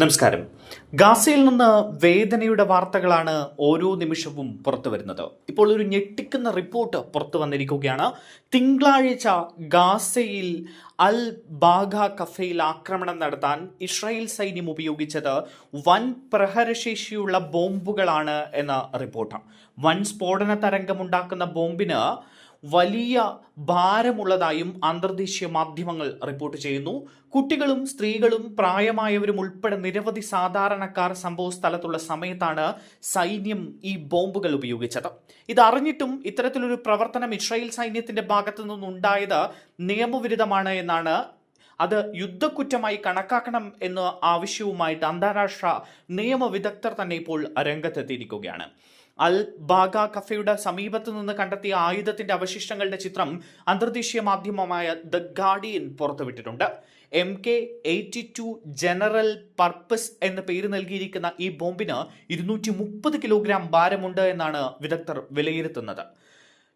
നമസ്കാരം. ഗാസയിൽ നിന്ന് വേദനയുടെ വാർത്തകളാണ് ഓരോ നിമിഷവും പുറത്തു വരുന്നത്. ഇപ്പോൾ ഒരു ഞെട്ടിക്കുന്ന റിപ്പോർട്ട് പുറത്തു വന്നിരിക്കുകയാണ്. തിങ്കളാഴ്ച ഗാസയിൽ അൽ ബാഗ കഫയിൽ ആക്രമണം നടത്താൻ ഇസ്രായേൽ സൈന്യം ഉപയോഗിച്ചത് വൻ പ്രഹരശേഷിയുള്ള ബോംബുകളാണ് എന്ന റിപ്പോർട്ട് വൻ സ്ഫോടന തരംഗമുണ്ടാക്കുന്ന ബോംബിന് വലിയ ഭാരമുള്ളതായും അന്തർദേശീയ മാധ്യമങ്ങൾ റിപ്പോർട്ട് ചെയ്യുന്നു. കുട്ടികളും സ്ത്രീകളും പ്രായമായവരും ഉൾപ്പെടെ നിരവധി സാധാരണക്കാർ സംഭവ സ്ഥലത്തുള്ള സമയത്താണ് സൈന്യം ഈ ബോംബുകൾ ഉപയോഗിച്ചത്. ഇത് അറിഞ്ഞിട്ടും ഇത്തരത്തിലൊരു പ്രവർത്തനം ഇസ്രായേൽ സൈന്യത്തിന്റെ ഭാഗത്തു നിന്നുണ്ടായത് നിയമവിരുദ്ധമാണ് എന്നാണ് അത് യുദ്ധക്കുറ്റമായി കണക്കാക്കണം എന്ന ആവശ്യവുമായിട്ട് അന്താരാഷ്ട്ര നിയമവിദഗ്ധർ തന്നെ ഇപ്പോൾ രംഗത്തെത്തിയിരിക്കുകയാണ്. അൽ ബാഗ കഫയുടെ സമീപത്ത് നിന്ന് കണ്ടെത്തിയ ആയുധത്തിന്റെ അവശിഷ്ടങ്ങളുടെ ചിത്രം അന്തർദേശീയ മാധ്യമമായ the Guardian പുറത്തുവിട്ടിട്ടുണ്ട്. M K eighty two general purpose എന്ന പേര് നൽകിയിരിക്കുന്ന ഈ ബോംബിന് ഇരുന്നൂറ്റി മുപ്പത് കിലോഗ്രാം ഭാരമുണ്ട് എന്നാണ് വിദഗ്ധർ വിലയിരുത്തുന്നത്.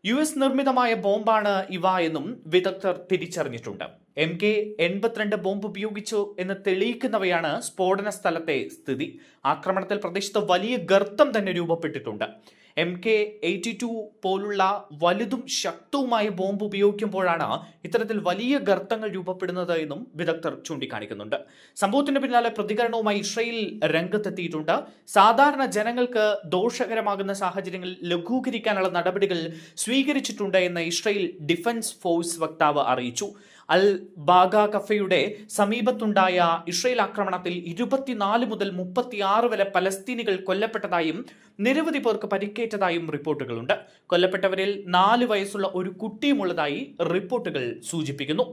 യു എസ് നിർമ്മിതമായ ബോംബാണ് ഇവ എന്നും വിദഗ്ധർ തിരിച്ചറിഞ്ഞിട്ടുണ്ട്. എം കെ എൺപത്തിരണ്ട് ബോംബ് ഉപയോഗിച്ചു എന്ന് തെളിയിക്കുന്നവയാണ് സ്ഫോടന സ്ഥലത്തെ സ്ഥിതി. ആക്രമണത്തിൽ പ്രദേശത്ത് വലിയ ഗർത്തം തന്നെ രൂപപ്പെട്ടിട്ടുണ്ട്. എം കെ എയ്റ്റി ടു പോലുള്ള വലുതും ശക്തവുമായ ബോംബ് ഉപയോഗിക്കുമ്പോഴാണ് ഇത്തരത്തിൽ വലിയ ഗർത്തങ്ങൾ രൂപപ്പെടുന്നത് എന്നും വിദഗ്ധർ ചൂണ്ടിക്കാണിക്കുന്നുണ്ട്. സംഭവത്തിന് പിന്നാലെ പ്രതികരണവുമായി ഇസ്രയേൽ രംഗത്തെത്തിയിട്ടുണ്ട്. സാധാരണ ജനങ്ങൾക്ക് ദോഷകരമാകുന്ന സാഹചര്യങ്ങൾ ലഘൂകരിക്കാനുള്ള നടപടികൾ സ്വീകരിച്ചിട്ടുണ്ട് എന്ന് ഇസ്രയേൽ ഡിഫൻസ് ഫോഴ്സ് വക്താവ് അറിയിച്ചു. അൽ ബാഗ കഫയുടെ സമീപത്തുണ്ടായ ഇസ്രയേൽ ആക്രമണത്തിൽ ഇരുപത്തിനാല് മുതൽ മുപ്പത്തിയാറ് വരെ പലസ്തീനികൾ കൊല്ലപ്പെട്ടതായും നിരവധി പേർക്ക് പരിക്കേറ്റതായും റിപ്പോർട്ടുകളുണ്ട്. കൊല്ലപ്പെട്ടവരിൽ നാല് വയസ്സുള്ള ഒരു കുട്ടിയുമുള്ളതായി റിപ്പോർട്ടുകൾ സൂചിപ്പിക്കുന്നു.